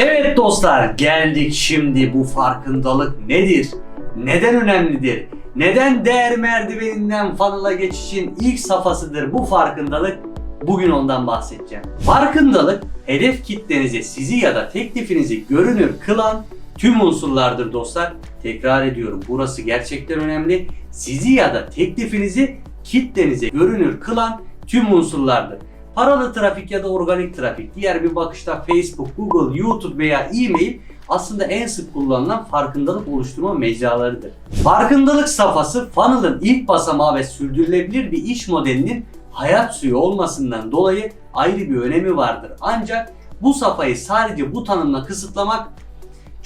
Evet dostlar geldik şimdi bu farkındalık nedir? Neden önemlidir? Neden değer merdiveninden funnel'a geçişin ilk safhasıdır bu farkındalık? Bugün ondan bahsedeceğim. Farkındalık hedef kitlenize sizi ya da teklifinizi görünür kılan tüm unsurlardır dostlar. Tekrar ediyorum burası gerçekten önemli. Sizi ya da teklifinizi kitlenize görünür kılan tüm unsurlardır. Paralı trafik ya da organik trafik, diğer bir bakışta Facebook, Google, YouTube veya e-mail aslında en sık kullanılan farkındalık oluşturma mecralarıdır. Farkındalık safhası funnel'ın ilk basamağı ve sürdürülebilir bir iş modelinin hayat suyu olmasından dolayı ayrı bir önemi vardır. Ancak bu safhayı sadece bu tanımla kısıtlamak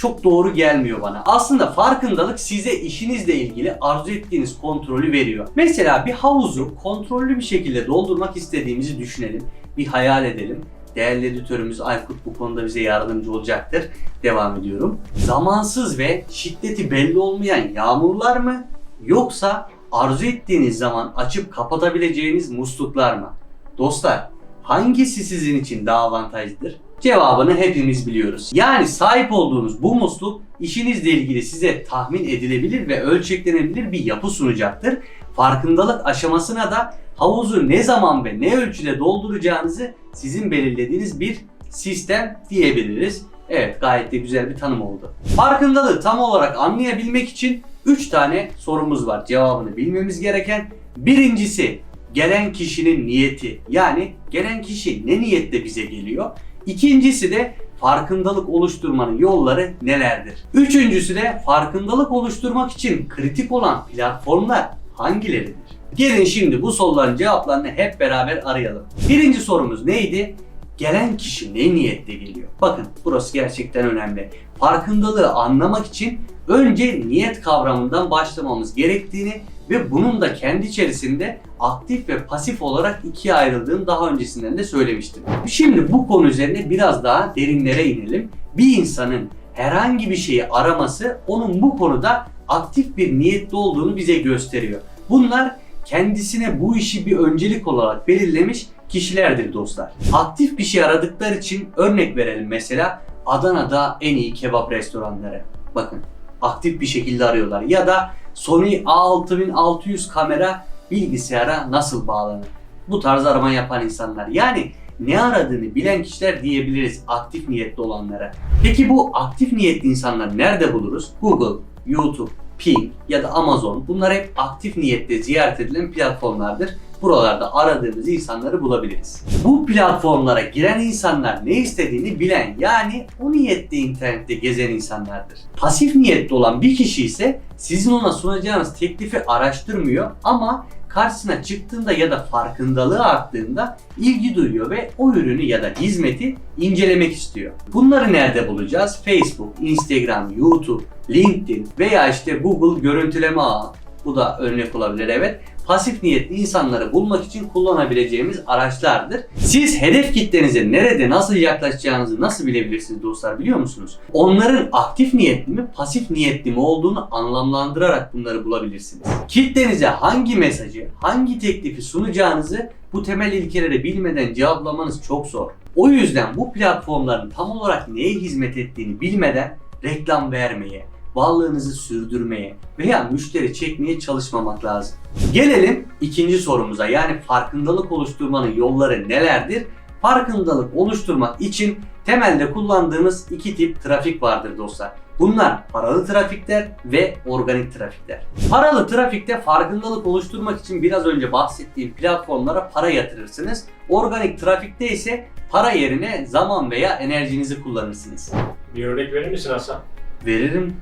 çok doğru gelmiyor bana. Aslında farkındalık size işinizle ilgili arzu ettiğiniz kontrolü veriyor. Mesela bir havuzu kontrollü bir şekilde doldurmak istediğimizi düşünelim. Bir hayal edelim. Değerli editörümüz Aykut bu konuda bize yardımcı olacaktır. Devam ediyorum. Zamansız ve şiddeti belli olmayan yağmurlar mı? Yoksa arzu ettiğiniz zaman açıp kapatabileceğiniz musluklar mı? Dostlar hangisi sizin için daha avantajlıdır? Cevabını hepimiz biliyoruz. Yani sahip olduğunuz bu musluk işinizle ilgili size tahmin edilebilir ve ölçeklenebilir bir yapı sunacaktır. Farkındalık aşamasına da havuzu ne zaman ve ne ölçüde dolduracağınızı sizin belirlediğiniz bir sistem diyebiliriz. Evet gayet de güzel bir tanım oldu. Farkındalığı tam olarak anlayabilmek için 3 tane sorumuz var. Cevabını bilmemiz gereken. Birincisi gelen kişinin niyeti. Yani gelen kişi ne niyetle bize geliyor? İkincisi de farkındalık oluşturmanın yolları nelerdir? Üçüncüsü de farkındalık oluşturmak için kritik olan platformlar hangileridir? Gelin şimdi bu soruların cevaplarını hep beraber arayalım. Birinci sorumuz neydi? Gelen kişi ne niyetle geliyor? Bakın burası gerçekten önemli. Farkındalığı anlamak için önce niyet kavramından başlamamız gerektiğini ve bunun da kendi içerisinde aktif ve pasif olarak ikiye ayrıldığını daha öncesinden de söylemiştim. Şimdi bu konu üzerine biraz daha derinlere inelim. Bir insanın herhangi bir şeyi araması onun bu konuda aktif bir niyetli olduğunu bize gösteriyor. Bunlar kendisine bu işi bir öncelik olarak belirlemiş kişilerdir dostlar. Aktif bir şey aradıkları için örnek verelim mesela Adana'da en iyi kebap restoranları. Bakın aktif bir şekilde arıyorlar. Ya da Sony A6600 kamera bilgisayara nasıl bağlanır? Bu tarz arama yapan insanlar. Yani ne aradığını bilen kişiler diyebiliriz aktif niyetli olanlara. Peki bu aktif niyetli insanlar nerede buluruz? Google, YouTube, Ping ya da Amazon bunlar hep aktif niyetle ziyaret edilen platformlardır. Buralarda aradığımız insanları bulabiliriz. Bu platformlara giren insanlar ne istediğini bilen yani o niyette internette gezen insanlardır. Pasif niyetli olan bir kişi ise sizin ona sunacağınız teklifi araştırmıyor ama karşısına çıktığında ya da farkındalığı arttığında ilgi duyuyor ve o ürünü ya da hizmeti incelemek istiyor. Bunları nerede bulacağız? Facebook, Instagram, YouTube, LinkedIn veya işte Google görüntüleme ağı. Bu da örnek olabilir evet. Pasif niyetli insanları bulmak için kullanabileceğimiz araçlardır. Siz hedef kitlenize nerede nasıl yaklaşacağınızı nasıl bilebilirsiniz dostlar biliyor musunuz? Onların aktif niyetli mi pasif niyetli mi olduğunu anlamlandırarak bunları bulabilirsiniz. Kitlenize hangi mesajı, hangi teklifi sunacağınızı bu temel ilkeleri bilmeden cevaplamanız çok zor. O yüzden bu platformların tam olarak neye hizmet ettiğini bilmeden reklam vermeye, varlığınızı sürdürmeye veya müşteri çekmeye çalışmamak lazım. Gelelim ikinci sorumuza yani farkındalık oluşturmanın yolları nelerdir? Farkındalık oluşturmak için temelde kullandığımız iki tip trafik vardır dostlar. Bunlar paralı trafikler ve organik trafikler. Paralı trafikte farkındalık oluşturmak için biraz önce bahsettiğim platformlara para yatırırsınız. Organik trafikte ise para yerine zaman veya enerjinizi kullanırsınız. Bir örnek verir misin Hasan? Veririm.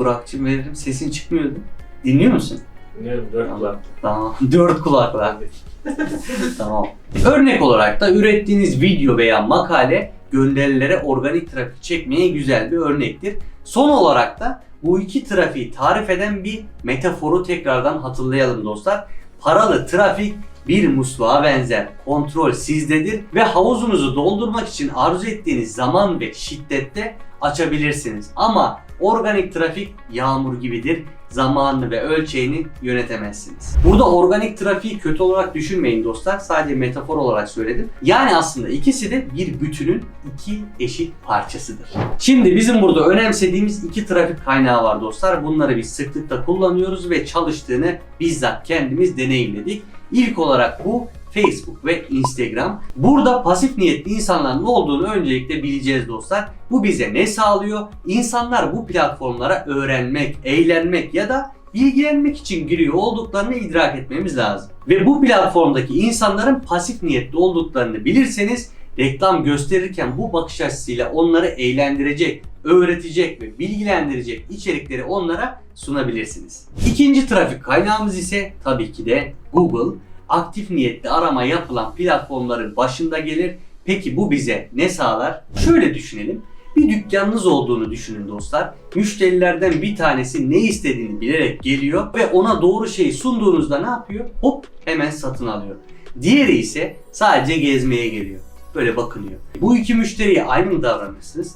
Burak'cığım veririm. Sesin çıkmıyordu. Dinliyor musun? Ne dört kulak. Tamam. Dört kulakla. tamam. Örnek olarak da ürettiğiniz video veya makale gönderilere organik trafik çekmeye güzel bir örnektir. Son olarak da bu iki trafiği tarif eden bir metaforu tekrardan hatırlayalım dostlar. Paralı trafik bir musluğa benzer. Kontrol sizdedir ve havuzunuzu doldurmak için arzu ettiğiniz zaman ve şiddette açabilirsiniz. Ama organik trafik yağmur gibidir. zamanını ve ölçeğini yönetemezsiniz. Burada organik trafiği kötü olarak düşünmeyin dostlar. Sadece metafor olarak söyledim. Yani aslında ikisi de bir bütünün iki eşit parçasıdır. Şimdi bizim burada önemsediğimiz iki trafik kaynağı var dostlar. Bunları biz sıklıkla kullanıyoruz ve çalıştığını bizzat kendimiz deneyimledik. İlk olarak bu Facebook ve Instagram. Burada pasif niyetli insanların olduğunu öncelikle bileceğiz dostlar. Bu bize ne sağlıyor? İnsanlar bu platformlara öğrenmek, eğlenmek ya da bilgilenmek için giriyor olduklarını idrak etmemiz lazım. Ve bu platformdaki insanların pasif niyetli olduklarını bilirseniz reklam gösterirken bu bakış açısıyla onları eğlendirecek, öğretecek ve bilgilendirecek içerikleri onlara sunabilirsiniz. İkinci trafik kaynağımız ise tabii ki de Google. Aktif niyetli arama yapılan platformların başında gelir. Peki bu bize ne sağlar? Şöyle düşünelim. Bir dükkanınız olduğunu düşünün dostlar. Müşterilerden bir tanesi ne istediğini bilerek geliyor ve ona doğru şeyi sunduğunuzda ne yapıyor? Hop hemen satın alıyor. Diğeri ise sadece gezmeye geliyor. Böyle bakınıyor. Bu iki müşteriye aynı mı davranırsınız?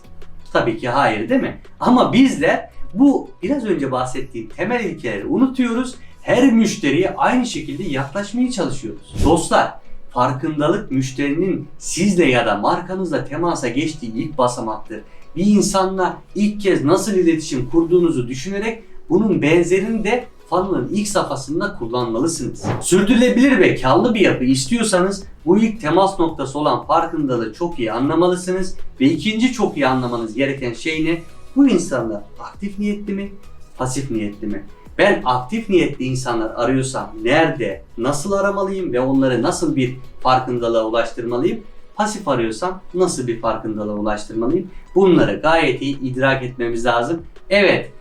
Tabii ki hayır değil mi? Ama bizler bu biraz önce bahsettiğim temel ilkeleri unutuyoruz. Her müşteriye aynı şekilde yaklaşmaya çalışıyoruz. Dostlar, farkındalık müşterinin sizle ya da markanızla temasa geçtiği ilk basamaktır. Bir insanla ilk kez nasıl iletişim kurduğunuzu düşünerek bunun benzerini de funnel'ın ilk safhasında kullanmalısınız. Sürdürülebilir ve karlı bir yapı istiyorsanız bu ilk temas noktası olan farkındalığı çok iyi anlamalısınız ve ikinci çok iyi anlamanız gereken şey ne? Bu insanlar aktif niyetli mi, pasif niyetli mi? Ben aktif niyetli insanlar arıyorsam nerede, nasıl aramalıyım ve onları nasıl bir farkındalığa ulaştırmalıyım? Pasif arıyorsam nasıl bir farkındalığa ulaştırmalıyım? Bunları gayet iyi idrak etmemiz lazım. Evet,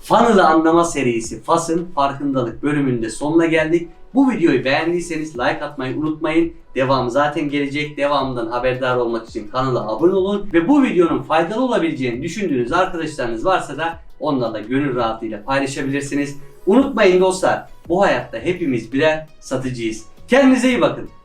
Funnel'ı anlama serisi FAS'ın farkındalık bölümünde sonuna geldik. Bu videoyu beğendiyseniz like atmayı unutmayın. Devamı zaten gelecek. Devamından haberdar olmak için kanala abone olun. Ve bu videonun faydalı olabileceğini düşündüğünüz arkadaşlarınız varsa da onlarla gönül rahatlığıyla paylaşabilirsiniz. Unutmayın dostlar bu hayatta hepimiz birer satıcıyız. Kendinize iyi bakın.